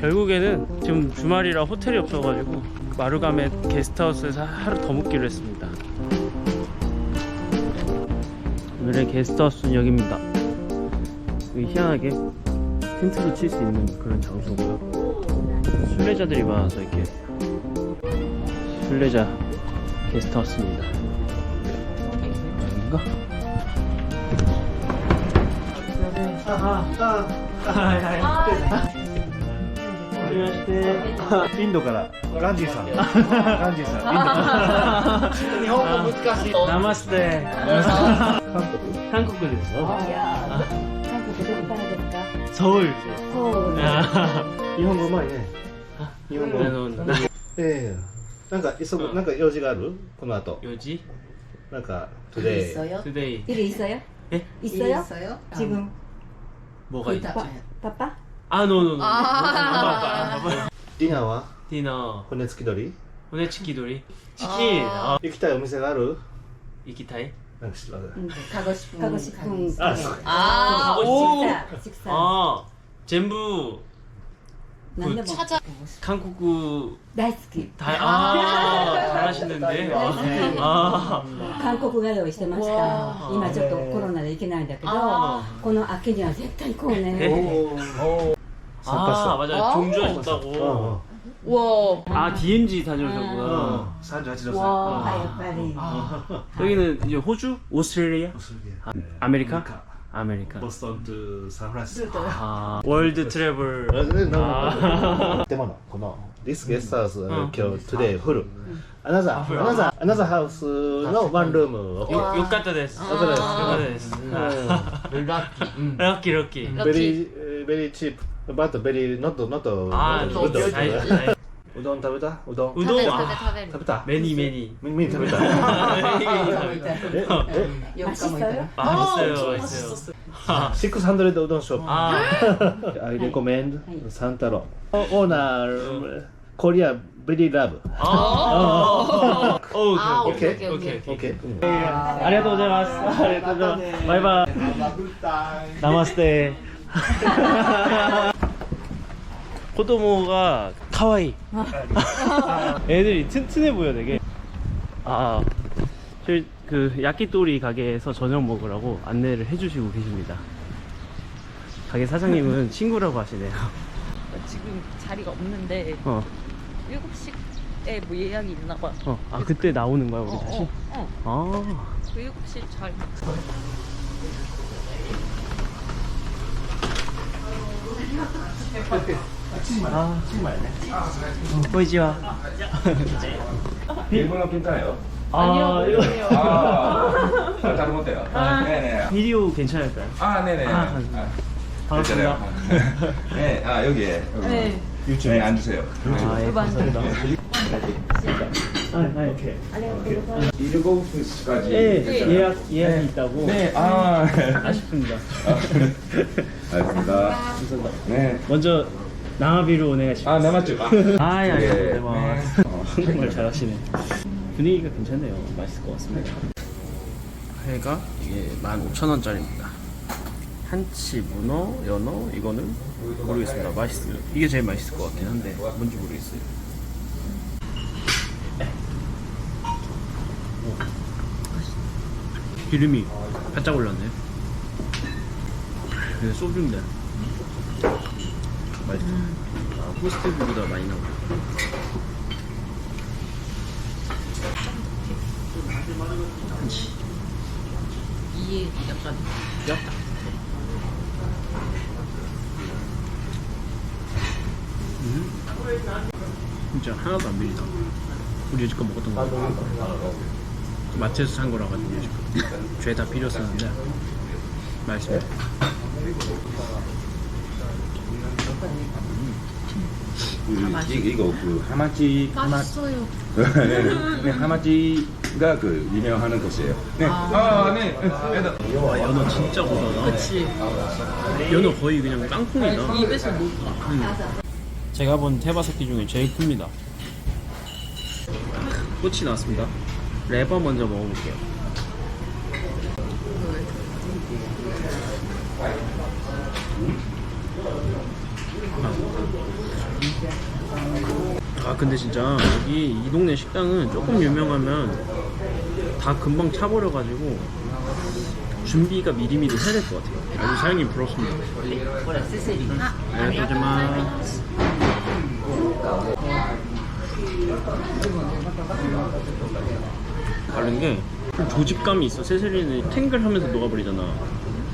결국에는 지금 주말이라 호텔이 없어가지고 마루가메 게스트하우스에서 하루 더 묵기로 했습니다. 오늘의 게스트하우스는 여기입니다. 여기 희한하게 텐트도 칠수 있는 그런 장소고요. 순례자들이 많아서 이렇게 순례자 게스트하우스입니다. 여긴가? 아, じめまして。インドからガンジーさん。ガンジーさん。日本語難しい。ナマステ。韓国。韓国です。韓国どこからですか？そうです。そで。日本語うまいね。日本語。ええ。なんか急ぐなんか用事がある？この後。用事？なんかトゥデイ。トゥデイ。いるいそよ。え？いそよ。自分。パパあ、no, no, no. ディナーはディナー。骨付き鳥骨付き鳥チキン。行きたいお店がある行きたいな知らない。鹿児島。鹿児島。あ、そうあー、おー。あー、全部。何でも。韓国。大好き。あー、話しんで。あー。韓国が用意してました。今ちょっとコロナで行けないんだけど、この秋には絶対行こうね。 맞아요. 와우. 종주하셨다고. 어, 어. 아, 와. 아 DMZ 다녀오셨구나. 어. 산자 지도사. 와. 아, 여기는 이제 호주, 오스트레일리아, 오스트레일리아. 아, 아메리카, 아메리카. 아메리카. 보스턴 to 산프란시스코. 아 월드 트래블. 아. 아.でもこの This guest house 어. uh, today 아. full another another another house uh, のワンルーム uh, 요- 와. 요까타 데스. 요까타 데스. 요까타 데스. 럭키. 럭키 럭키. very very cheap but very ー good そううどん食べたうどんうどんは食べた食べたメニメニみみんな食べたええ맛있어 요? 아, 아, 맛있어 요, 맛있어 요. 하, 600うどんショップ 아, I recommend サンタロウ。オーナー、コリア、ベリーラブ。 아, 오, 아, 오케 이, 오케 이, 오케 이, 오케 이. オッケー。ありがとうございます。ありがとうございます。バイバイ。ナマステ。 코도모가 카와이 아. 애들이 튼튼해 보여 되게 아그 야끼또리 가게에서 저녁 먹으라고 안내를 해주시고 계십니다 가게 사장님은 친구라고 하시네요 지금 자리가 없는데 어. 7시에 뭐 예약이 있나 봐. 어. 아 그때 나오는 거야 우리 어, 다시? 어, 어. 아 그 7시 잘. 아, 보이지와. 일본어 괜찮아요? 아, 이거 아, 잘 못해요. 네네. 비디오 괜찮을까요? 아, 네네. 아, 감사합니다. 반갑습니다. 괜찮아요. 네, 아, 여기에. 여기. 네. 네, 앉으세요. 아, 예, 감사합니다. 아, 아, 이렇게. 일곱 시까지. 예, 예약, 예약이 있다고. 네, 아. 아쉽습니다. 알겠습니다. 네. 먼저, 나비로 오네가시고. 아, 네, 맞죠? 아, 아, 예, 예, 네, 뭐. 네. 한국말 잘하시네. 분위기가 괜찮네요. 맛있을 것 같습니다. 회가 이게 15,000원짜리입니다. 한치, 문어, 연어, 이거는 모르겠습니다. 맛있어요. 이게 제일 맛있을 것 같긴 한데, 뭔지 모르겠어요. 오. 기름이 바짝 올랐네. 이게 소주인데. 맛있어. 아, 포스트보다 많이 나오네. 한치. 이게 약간 뼈? 음. 진짜 하나도 안 비리다. 우리 여지껏 먹었던 거. 마트에서 산 거라 가지고. 죄다 비렸었는데 맛있습니 다. 그, 이, 이거 그 하마치 맛있어요. 네, 네, 하마치가 그 유명하는 곳이에요. 네. 아, 네. 네. 와 연어 진짜 고소하다. 그치. 연어 거의 그냥 땅콩이다. 입에서 녹아. 제가 본 테바사키 중에 제일 큽니다. 꼬치 나왔습니다. 레버 먼저 먹어볼게요. 근데 진짜 여기 이 동네 식당은 조금 유명하면 다 금방 차버려가지고 준비가 미리미리 해야 될 것 같아요. 아주 사장님 부럽습니다. 네, 하지만 다른 게좀 조직감이 있어. 세세리는 탱글하면서 녹아버리잖아.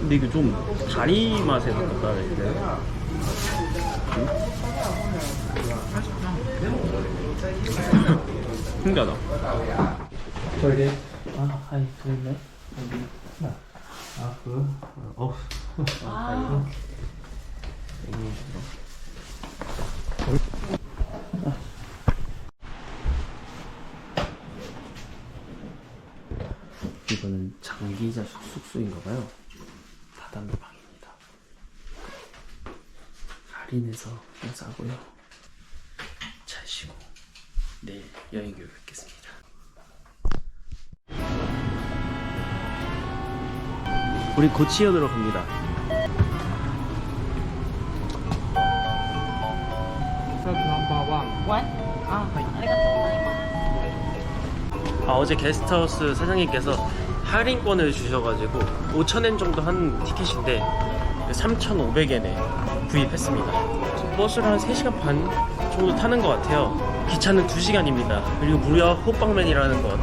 근데 이거 좀 다리 맛에 가깝다. 되 신기하다. 저기 아, 하이, 좋네. 아, 그, 어, 아, 이거. 이거는 장기자 숙소인가봐요. 다단계 방입니다. 할인해서 좀 싸고요. 내일 여행 교육 뵙겠습니다. 우리 고치현으로 갑니다. 아, 어제 게스트하우스 사장님께서 할인권을 주셔가지고 5,000엔 정도 한 티켓인데 3,500엔에 구입했습니다. 버스를 한 3시간 반 정도 타는 것 같아요. 기차는 2시간입니다. 그리고 무려 호빵맨이라는 것.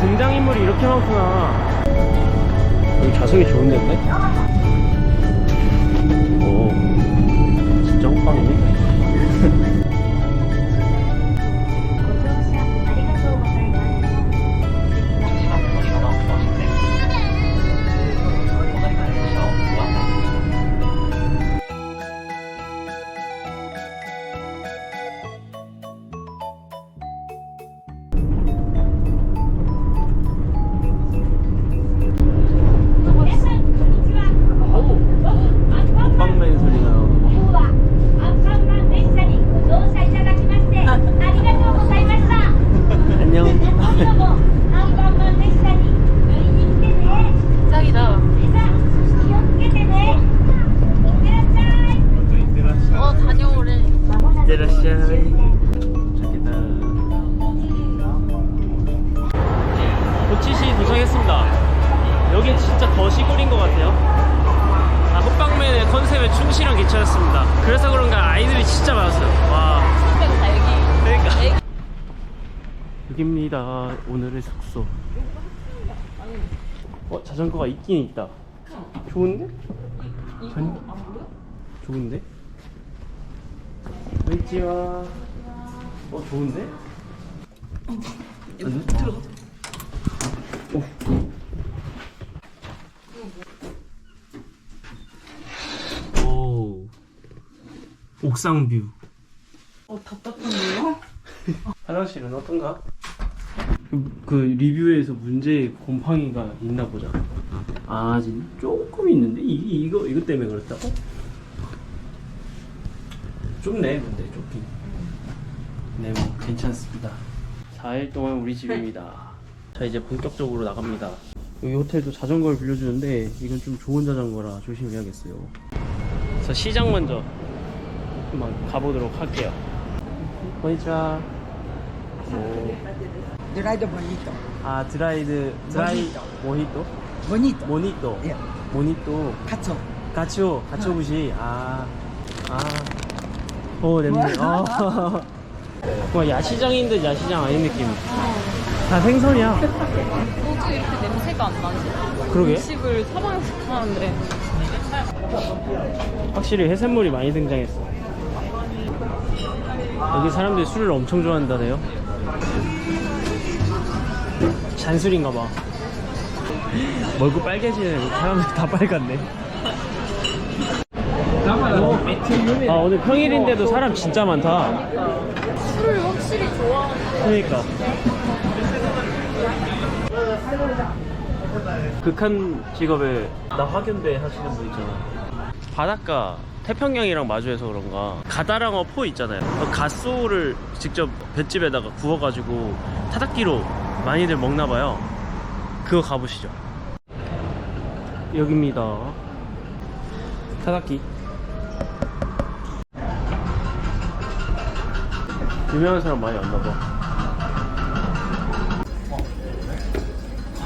등장인물이 이렇게 많구나. 여기 자석이 좋은 데인데? 여기입니다. 오늘의 숙소. 어 자전거가 있긴 있다. 좋은데? 전... 좋은데? 웨이지와 어 좋은데? 안 들어. 오. 오. 옥상 뷰. 화장실은 어떤가? 그, 그 리뷰에서 문제 곰팡이가 있나 보자. 아, 진 조금 있는데 이 이거 이거 때문에 그렇다고? 좁네, 근데 좁긴. 네, 뭐 괜찮습니다. 4일 동안 우리 집입니다. 자, 이제 본격적으로 나갑니다. 여기 호텔도 자전거를 빌려주는데 이건 좀 좋은 자전거라 조심해야겠어요. 자, 시장 먼저 한번 가보도록 할게요. Dried bonito. 아 드라이드 드라이 모히또 Bonito. 모니또 예. 모니또. Katsu. 가치오 가치오부시. 아아오 냄새. 아와 야시장인 듯 야시장 아닌 느낌. 다 생선이야. 어떻게 이렇게 냄새가 안 나지? 그러게. 음식을 사방에서 하는데. 확실히 해산물이 많이 등장했어. 여기 사람들이 술을 엄청 좋아한다네요 잔술인가봐. 멀고 빨개지네 사람들 다 빨갛네. 아 오늘 평일인데도 사람 진짜 많다. 술을 확실히 좋아하는 그러니까. 극한 직업에 나 화견대 하시는 분 있잖아. 바닷가 태평양이랑 마주해서 그런가. 가다랑어 포 있잖아요. 그 갓소를 직접 볏집에다가 구워가지고 타닥기로 많이들 먹나봐요 그거 가보시죠 여기입니다. 타다키. 유명한 사람 많이 왔나 봐.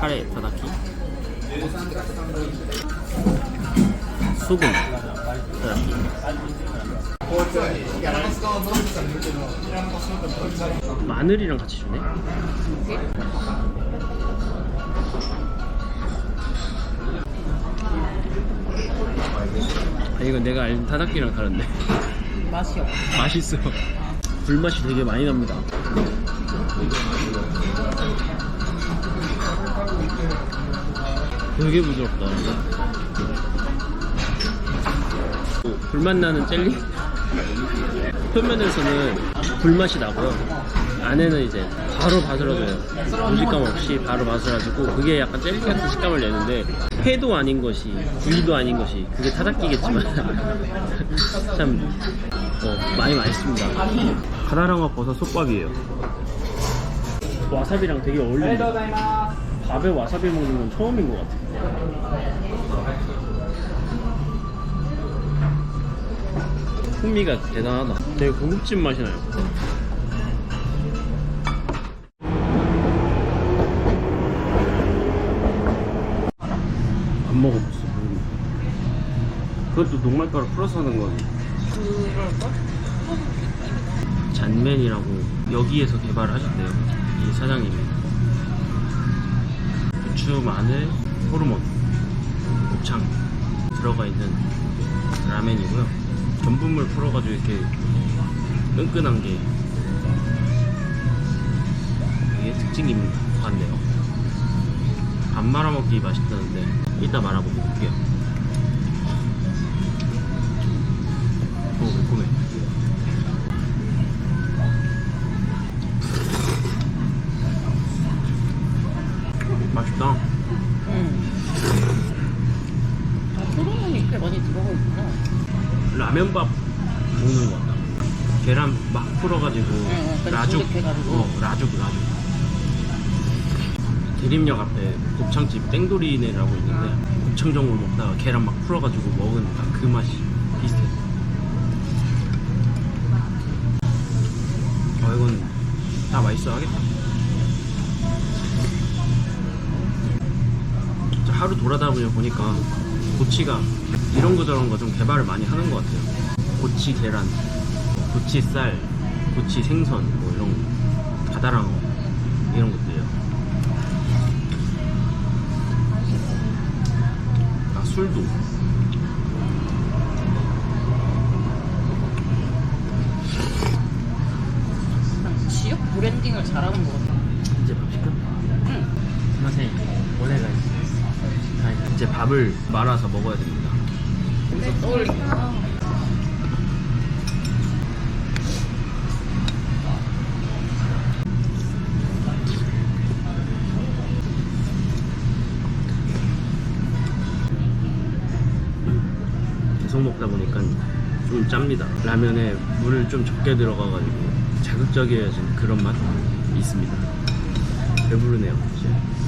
카레 타다키. 소금 타다키. 마늘이랑 같이 주네. 아, 이건 내가 알는 타다키랑 다른데. 맛이 없어. 맛있어. 불맛이 되게 많이 납니다. 되게 부드럽다. 오, 불맛 나는 젤리? 표면에서는 불맛이 나고요. 안에는 이제 바로 바스러져요. 무식감 없이 바로 바스러지고 그게 약간 젤리 같은 식감을 내는데 회도 아닌 것이 구이도 아닌 것이 그게 타닥기겠지만 참 어, 많이 맛있습니다. 가다랑어 버섯 솥밥이에요. 와사비랑 되게 어울린다. 밥에 와사비 먹는 건 처음인 것 같아. 풍미가 대단하다. 되게 고급진 맛이 나요. 안 먹어봤어. 그것도 녹말가루 풀어서 하는 거지. 잔맨이라고 여기에서 개발을 하셨대요. 이 사장님이. 부추, 마늘, 호르몬, 곱창 들어가 있는 라멘이고요. 전분물 풀어가지고 이렇게 끈끈한 게 이게 특징인 것 같네요. 밥 말아 먹기 맛있다는데 이따 말아보고 볼게요. 라면밥 먹는 것 같다. 계란 막 풀어가지고 약간 라죽. 어, 라죽, 라죽. 대림역 앞에 곱창집 땡돌이네라고 있는데 곱창전골 먹다가 계란 막 풀어가지고 먹은 딱 그 맛이 비슷해. 어 이건 다 맛있어 하겠다. 진짜 하루 돌아다 보니까 고치가 이런 거 저런 거 좀 개발을 많이 하는 것 같아요. 고치 계란, 고치 쌀, 고치 생선 뭐 이런 바다랑어 이런 것들이요. 아 술도 지역 브랜딩을 잘하는 것 같아. 이 밥을 말아서 먹어야 됩니다. 근데 떠올리게. 계속 먹다 보니까 좀 짭니다. 라면에 물을 좀 적게 들어가가지고 자극적이어진 그런 맛 있습니다. 배부르네요. 이제.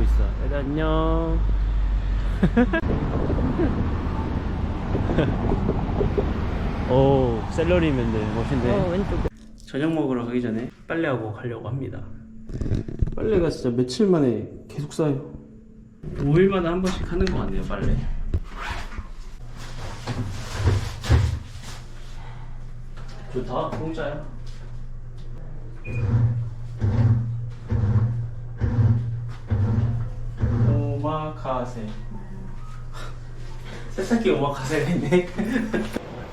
보고 있어. 애들 안녕. 오, 샐러리맨들 멋있네. 어, 왼쪽에. 저녁 먹으러 가기 전에 빨래하고 가려고 합니다. 빨래가 진짜 며칠 만에 계속 쌓여. 5일마다 한 번씩 하는 것 같네요, 빨래. 좋다, 공짜야. 오마카세. 세탁기 오마카세가 있네.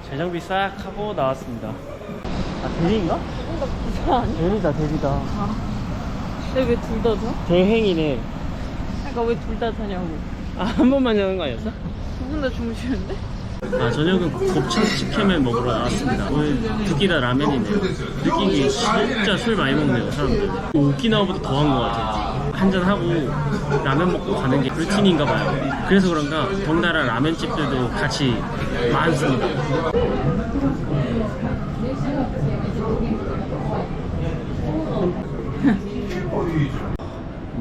재정비 싹 하고 나왔습니다. 아, 대리인가? 뭔가 부자 아니야? 대리다, 대리다. 근데 왜둘다 자? 대행이네. 그러니까 왜 둘다 자냐고. 아, 한 번만 하는 거 아니었어? 두 분 다 주무시는데? 아, 저녁은 곱창 치킨을 먹으러 나왔습니다. 오늘 두끼다 라면이네요. 느끼기 진짜 술 많이 먹네요, 사람들. 오키나와보다 더한 것 같아요. 한잔하고 라면 먹고 가는 게 루틴인가 봐요. 그래서 그런가 덩달아 라면집들도 같이 많습니다.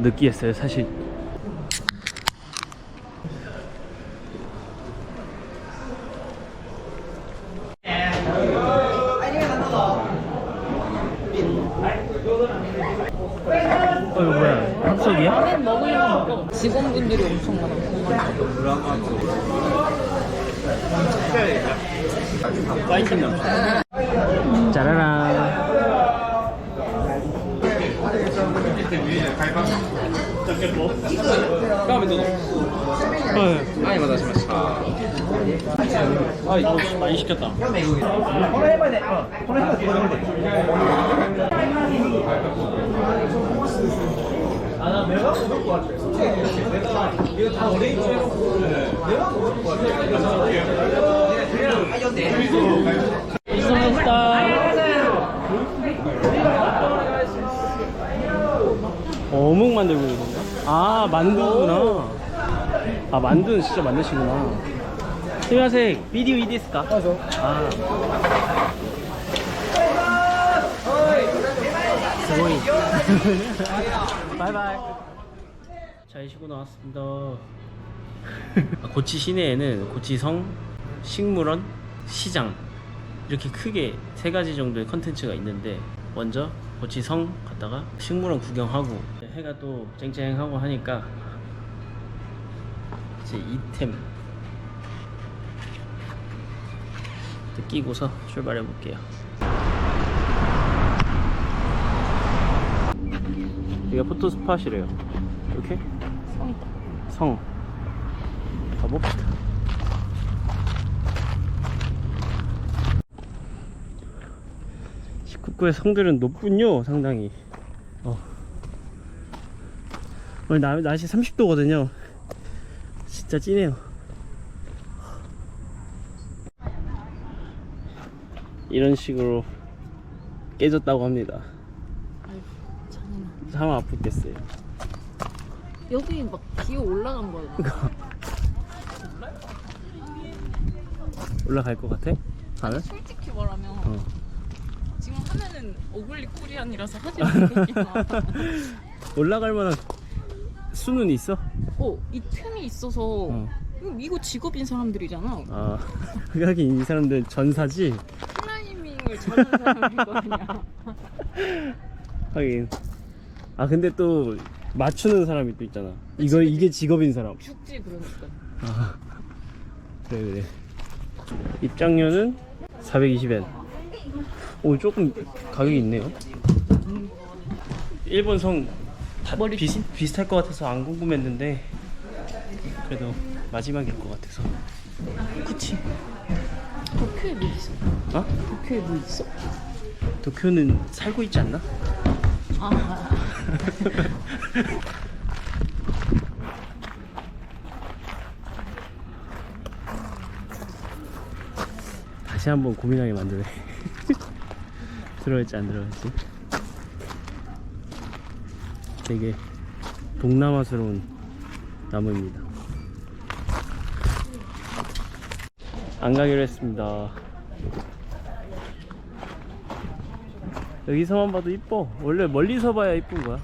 느끼했어요 사실 じゃららラーメンどうぞはい、お待たせしましたはい、美味しかったこの辺まで、この辺まで 킨 남자 짜라란 네. 아 이거 많이 시켰다 어묵 만들고 있는 거야? 아 만두구나 아 만두는 진짜 만드시구나 수야색 비디오 이데스까? 아 스고이 바이바이. 잘 쉬고 나왔습니다. 아, 고치 시내에는 고치성, 식물원, 시장 이렇게 크게 세 가지 정도의 컨텐츠가 있는데 먼저 고치성 갔다가 식물원 구경하고 해가 또 쨍쨍하고 하니까 이제 이템 끼고서 출발해 볼게요. 여기가 포토 스팟이래요. 이렇게 성 가봅시다. 식구의 성들은 높군요, 상당히. 어. 오늘 날, 날씨 30도거든요. 진짜 찐해요. 이런 식으로 깨졌다고 합니다. 참 아프겠어요. 여기 막 기어 올라간 거야. 올라갈 것 같아? 가면? 솔직히 말하면 어. 지금 화면은 오글리 코리안이라서 하지 않겠지만 올라갈 만한 수는 있어? 어, 이 틈이 있어서 어. 이거- 이거 직업인 사람들이잖아. 아, 하긴 이 사람들 전사지? 클라이밍을 잘하는 거 아니야. 하긴. 아, 근데 또 맞추는 사람이 또 있잖아. 이거, 이게 직업인 사람. 죽지 그러니까. 아, 그래, 그래. 입장료는 420엔. 오, 조금 가격이 있네요. 일본 성다 비슷, 비슷할 것 같아서 안 궁금했는데, 그래도 마지막일 것 같아서. 그치. 도쿄에 뭐 있어? 어? 도쿄에 뭐 있어? 도쿄는 살고 있지 않나? 아, 다시 한번 고민하게 만드네. 들어갈지 안 들어갈지. 되게 동남아스러운 나무입니다. 안 가기로 했습니다. 여기서만 봐도 이뻐. 원래 멀리서 봐야 이쁜 거야.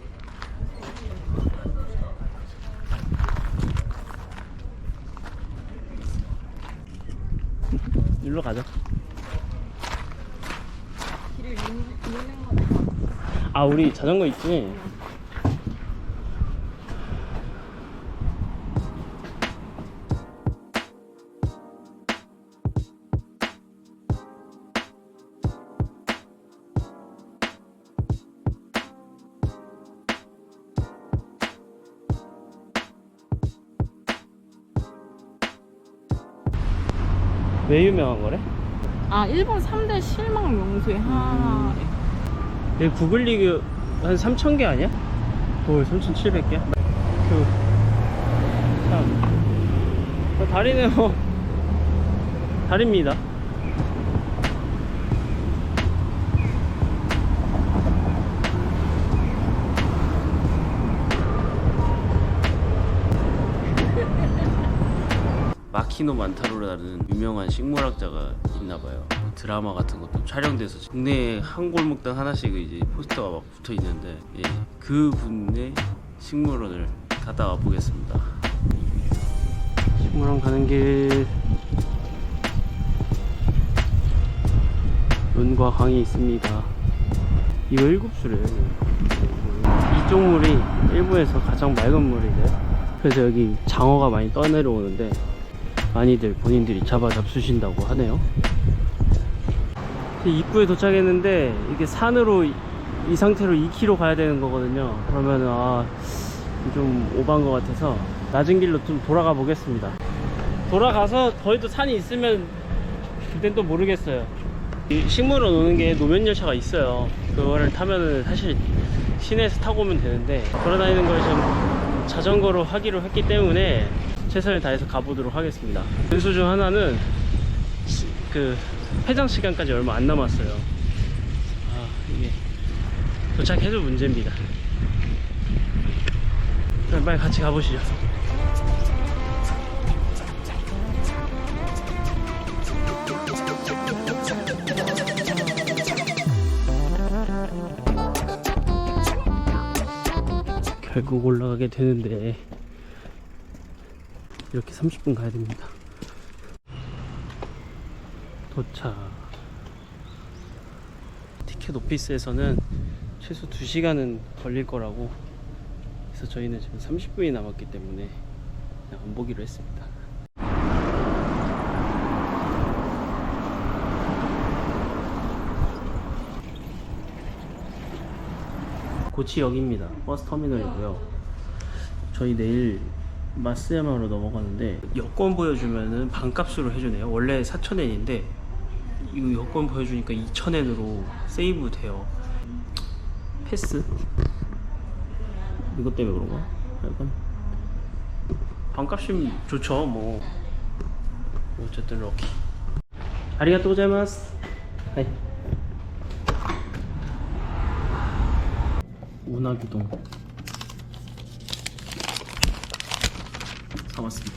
일로 가자. 아 우리 자전거 있지? 왜 유명한 거래? 아, 일본 3대 실망 명소의 하나래. 여기 구글리그 한 3,000개 아니야? 오, 3,700개? 그, 참. 어, 다리는 뭐, 다리입니다. 마키노 만타로라는 유명한 식물학자가 있나 봐요. 드라마 같은 것도 촬영돼서 국내에 한 골목당 하나씩 이제 포스터가 막 붙어 있는데 예, 그 분의 식물원을 갔다 와 보겠습니다. 식물원 가는 길 눈과 강이 있습니다. 이거 일급수래요. 이쪽 물이 일부에서 가장 맑은 물이래요. 그래서 여기 장어가 많이 떠내려오는데 많이들 본인들이 잡아 잡수신다고 하네요. 입구에 도착했는데 이게 산으로 이, 이 상태로 2km 가야 되는 거거든요. 그러면 아, 좀 오반 것 같아서 낮은 길로 좀 돌아가 보겠습니다. 돌아가서 거기도 산이 있으면 그땐 또 모르겠어요. 이 식물원 오는 게 노면 열차가 있어요. 그거를 타면은 사실 시내에서 타고 오면 되는데 돌아다니는 걸 좀 자전거로 하기로 했기 때문에 최선을 다해서 가보도록 하겠습니다. 변수 중 하나는 시- 그 회장 시간까지 얼마 안 남았어요. 아 이게 도착해도 문제입니다. 빨리 같이 가보시죠. 결국 올라가게 되는데 이렇게 30분 가야 됩니다. 도착. 티켓 오피스에서는 최소 2시간은 걸릴 거라고 그래서 저희는 지금 30분이 남았기 때문에 그냥 안 보기로 했습니다. 고치역입니다. 버스 터미널이고요. 저희 내일 마스야마로 넘어가는데 여권 보여주면은 반값으로 해주네요. 원래 4,000엔인데 이 여권 보여주니까 2,000엔으로 세이브 돼요. 패스? 이것 때문에 그런가? 약간 반값이면 좋죠. 뭐 어쨌든 럭키. 아리가또 고자이마스. 하이. 운하기동 사왔습니다.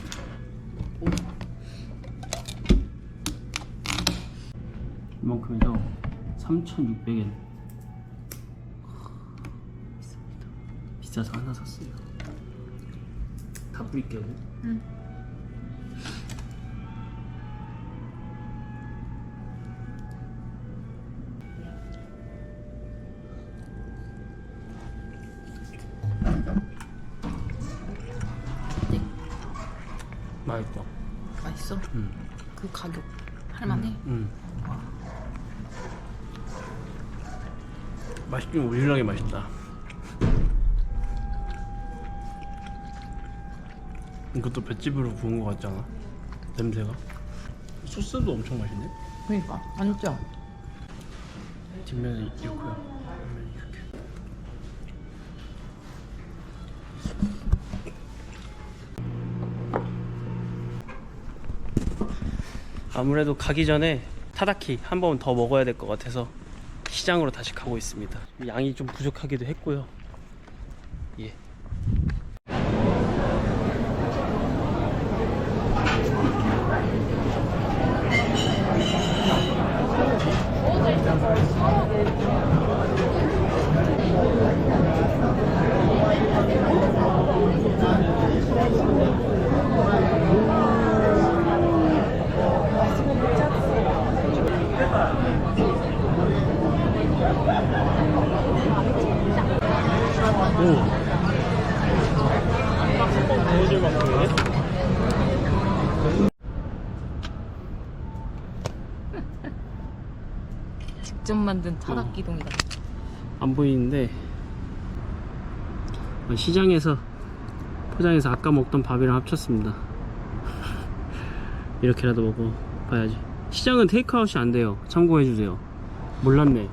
이만큼에서 3,600엔. 비쌉니다. 비싸서 하나 샀어요. 다 뿌릴게요. 맛 맛있긴 오리지널하게 맛있다. 이것도 볏집으로 구운 거 같잖아. 냄새가. 소스도 엄청 맛있네. 그러니까 완전 뒷면은 이렇고요. 앞면이 이렇게. 아무래도 가기 전에 타다키 한 번 더 먹어야 될 것 같아서 시장으로 다시 가고 있습니다. 양이 좀 부족하기도 했고요. 예. 오. 보여줄 만큼이네. 직접 만든 타닥기동이다. 안 보이는데 시장에서 포장해서 아까 먹던 밥이랑 합쳤습니다. 이렇게라도 먹어봐야지. 시장은 테이크아웃이 안 돼요. 참고해 주세요. 몰랐네.